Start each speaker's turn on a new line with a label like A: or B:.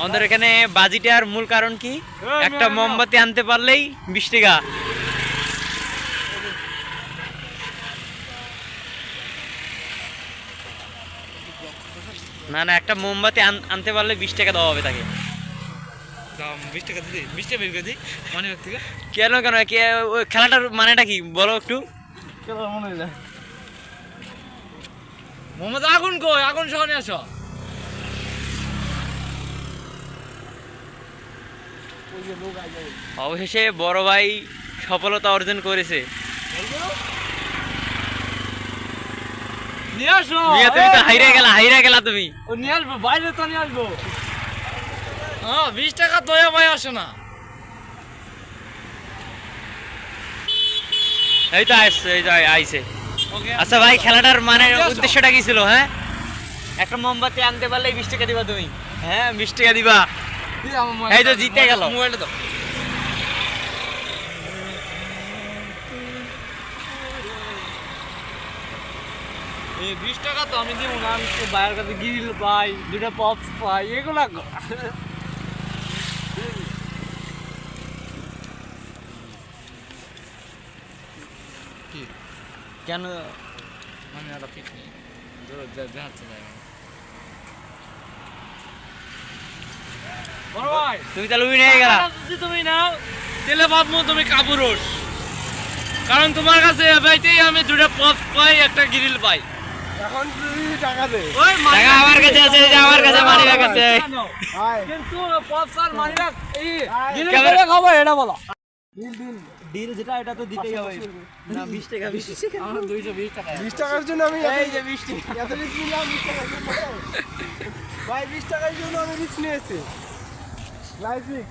A: আমাদের এখানে বাজিটার মূল কারণ কি? একটা মোমবাতি আনতে পারলেই বিশ টাকা না না একটা মোমবাতি আনতে পারলে বিশ টাকা দেওয়া হবে তাকে।
B: মানে
A: কেন কেন কে ওই খেলাটার মানেটা কি? বলো একটু।
B: মনে মোহাম্মদ আগুন কই? আগুন সহনে আসো।
A: অবশেষে বড় ভাই সফলতা অর্জন করেছে।
B: নিয়ে আসো।
A: তুমি তো হাইরে গেলা হাইরে গেলা তুমি।
B: ও নিয়ে আসব বাইরে তো নিয়ে আসব। হ্যাঁ বিশ টাকা দয়া ভাই আসো না।
A: এই তো আসছে এই তো আইছে। আচ্ছা ভাই খেলাটার মানে উদ্দেশ্যটা কি ছিল হ্যাঁ? একটা মোমবাতি আনতে পারলে বিশ টাকা দিবা তুমি। হ্যাঁ বিশ টাকা দিবা। এই তো জিতে গেল।
B: মোবাইলটা দাও এই বিশ টাকা তো আমি দিব না আমি তো বাইরের কাছে গ্রিল পাই দুটা পপস পাই এগুলা গো। কি
A: কেন
B: মানে দেখাচ্ছে যায় বড় ভাই
A: তুমি তাহলে উইন হয়ে গেলা।
B: যদি তুমি নাও তাহলে ভাববো তুমি কাপুরুষ। কারণ তোমার কাছে এবাইতেই আমি দুটা পপ পাই একটা গ্রিল পাই।
C: এখন তুমি টাকা দে।
B: ওই
A: টাকা আমার কাছে আছে, এই যে আমার কাছে money bag আছে।
B: কিন্তু পপস আর মানি ব্যাগ এই গ্রিল করে খাব এটা বলো।
C: ডিল যেটা এটা তো দিতেই হবে।
A: না বিশ টাকা বিশ টাকা।
B: আমার দুইশো বিশ টাকা।
C: বিশ টাকার জন্য আমি
A: এই যে বিশ টাকা।
C: এত রিস্ক নিলাম বিশ টাকার জন্য। ভাই বিশ টাকার জন্য আমি রিস্ক নিয়েছি। Leipzig.